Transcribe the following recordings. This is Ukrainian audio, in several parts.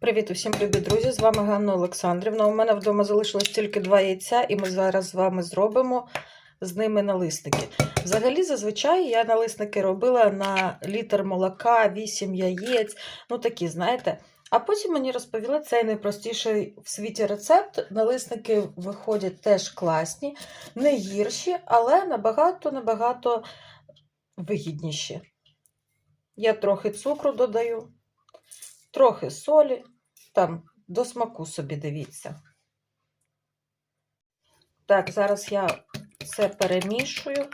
Привіт усім любі друзі! З вами Ганна Олександрівна. У мене вдома залишилось тільки два яйця, і ми зараз з вами зробимо з ними налисники. Взагалі, зазвичай я налисники робила на літр молока, 8 яєць, ну такі, знаєте. А потім мені розповіли цей найпростіший в світі рецепт. Налисники виходять теж класні, не гірші, але набагато-набагато вигідніші. Я трохи цукру додаю трохи солі, там до смаку собі дивіться. Так, зараз я це перемішую.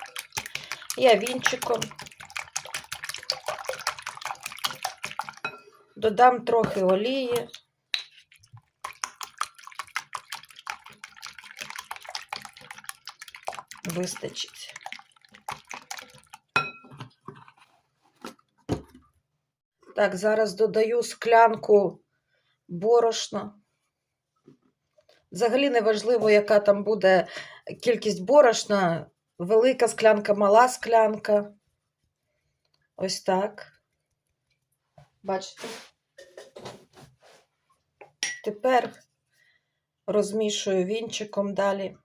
Я вінчиком додам трохи олії. Вистачить. Так, зараз додаю склянку борошна. Взагалі не важливо, яка там буде кількість борошна, велика склянка, мала склянка. Ось так. Бачите? Тепер розмішую вінчиком далі.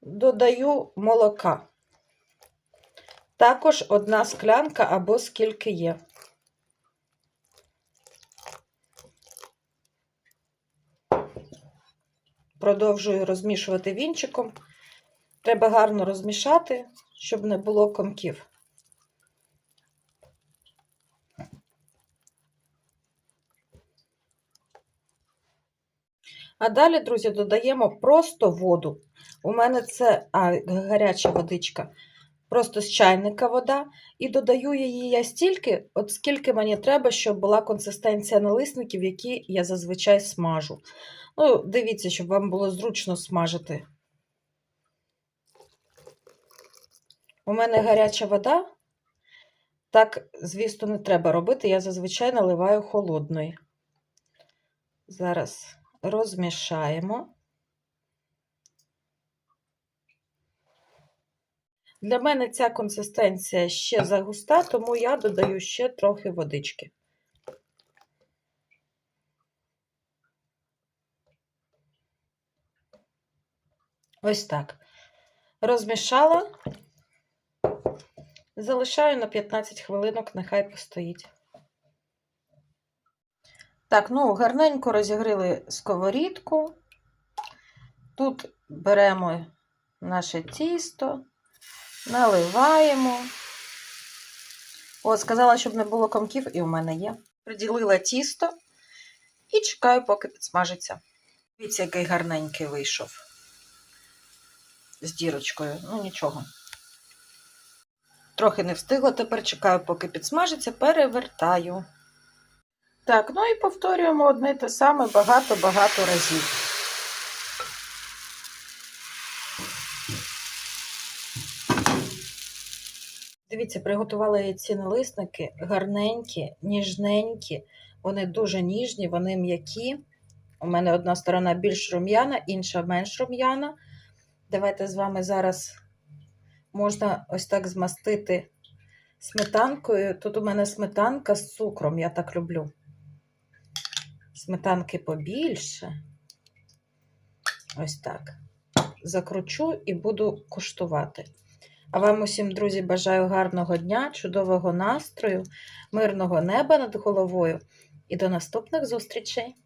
Додаю молока. Також одна склянка або скільки є. Продовжую розмішувати вінчиком. Треба гарно розмішати, щоб не було комків. А далі, друзі, додаємо просто воду. У мене це а, гаряча водичка просто з чайника вода, і додаю її я стільки, от скільки мені треба, щоб була консистенція налисників, які я зазвичай смажу. Ну, дивіться, щоб вам було зручно смажити. У мене гаряча вода. Так, звісно, не треба робити. Я зазвичай наливаю холодної. Зараз розмішаємо. Для мене ця консистенція ще загуста, тому я додаю ще трохи водички. Ось так. Розмішала, залишаю на 15 хвилинок, нехай постоїть. Так, ну, гарненько розігріли сковорідку. Тут беремо наше тісто. Наливаємо. О, сказала, щоб не було комків, і у мене є. Приділила тісто і чекаю, поки підсмажиться. Дивіться, який гарненький вийшов. З дірочкою, ну нічого. Трохи не встигла, тепер чекаю, поки підсмажиться, перевертаю. Так, ну і повторюємо одне те саме багато-багато разів. Дивіться, приготувала я ці налисники гарненькі, ніжненькі, вони дуже ніжні, вони м'які. У мене одна сторона більш рум'яна, інша менш рум'яна. Давайте з вами зараз можна ось так змастити сметанкою. Тут у мене сметанка з цукром, я так люблю. Сметанки побільше. Ось так. Закручу і буду куштувати. А вам усім, друзі, бажаю гарного дня, чудового настрою, мирного неба над головою і до наступних зустрічей!